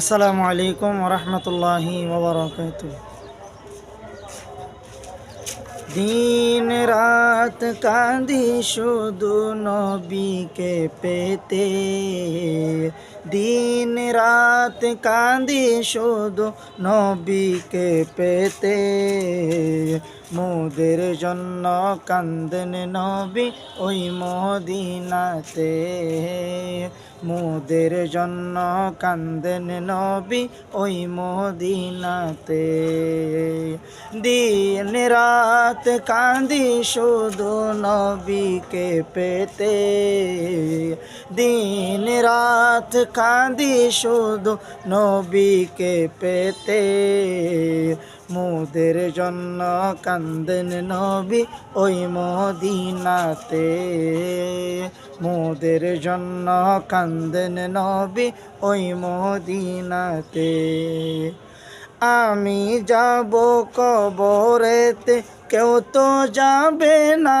আসসালামু আলাইকুম রহমতুল্লাহি ওবরাকাত দিন রাত কাঁদি শুধু নবীকে পেতে। দিন রাত কাঁদি শুধু নবীকে পেতে। মোদের জন্য কান্দেন নবী ওই মদিনাতে। মোদের জন্য কান্দেন নবী ওই মদিনাতে। দিন রাত কান্দি শুধু নবীকে পেতে। দিন রাত কাঁদি শুধু নবীকে পেতে। মোদের জন্য কান্দেন নবী ওই মদিনাতে। মোদের জন্য কান্দেন নবী ওই মদিনাতে। আমি যাব কবরেতে, কেউ তো যাবে না।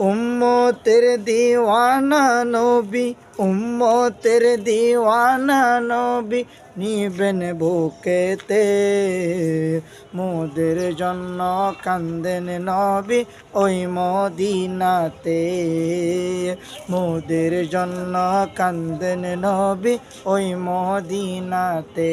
উম্মতের দিওয়ানা নবী, উম্মতের দিওয়ানা নবী নিবেন বুকেতে। মোদের জন্য কান্দেন নবী ওই মদিনাতে। মোদের জন্য কান্দেন নবী ওই মদিনাতে।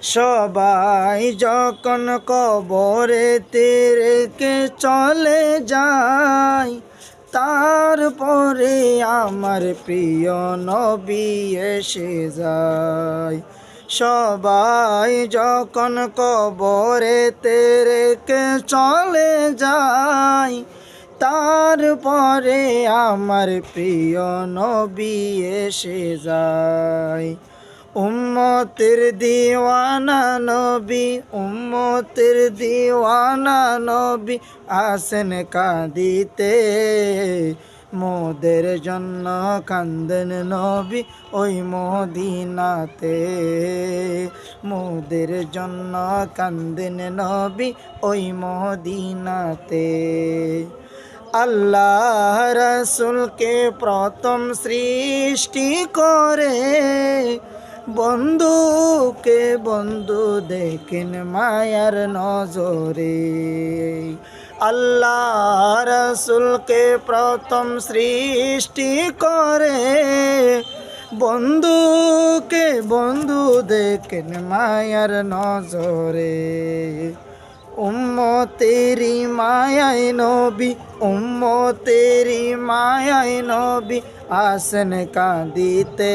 সবাই যখন কবরে তেরেকে চলে যায় তারপরে আমার প্রিয় নবী এসে যায়। সবাই যখন কবরে তেরেকে চলে যায় তারপরে আমার প্রিয় নবী এসে যায়। উম্মতের দিওয়ানা নবী, উম্মতের দিওয়ানা নবী আসেন কাঁদিতে। মোদের জন্য কান্দন নবী ওই মদিনাতে। মোদের জন্য কান্দন নবী ওই মদিনাতে। আল্লাহ রসুলকে প্রথম সৃষ্টি করে বন্ধুকে বন্ধু দেখেন মায়ার নজরে। আল্লাহ রসুলকে প্রথম সৃষ্টি করে। বন্ধুকে বন্ধু দেখেন মায়ার নজরে। উম্মতেরি মায়াই নবী উম্মতেরি মায়াই নবী আসেন কাঁদিতে।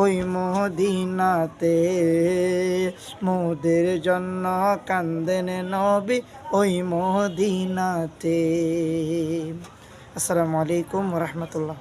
ওই মদিনাতে। মোদের জন্য কান্দেন নবী ওই মদিনাতে। আসসালামু আলাইকুম রহমতুল্লাহ।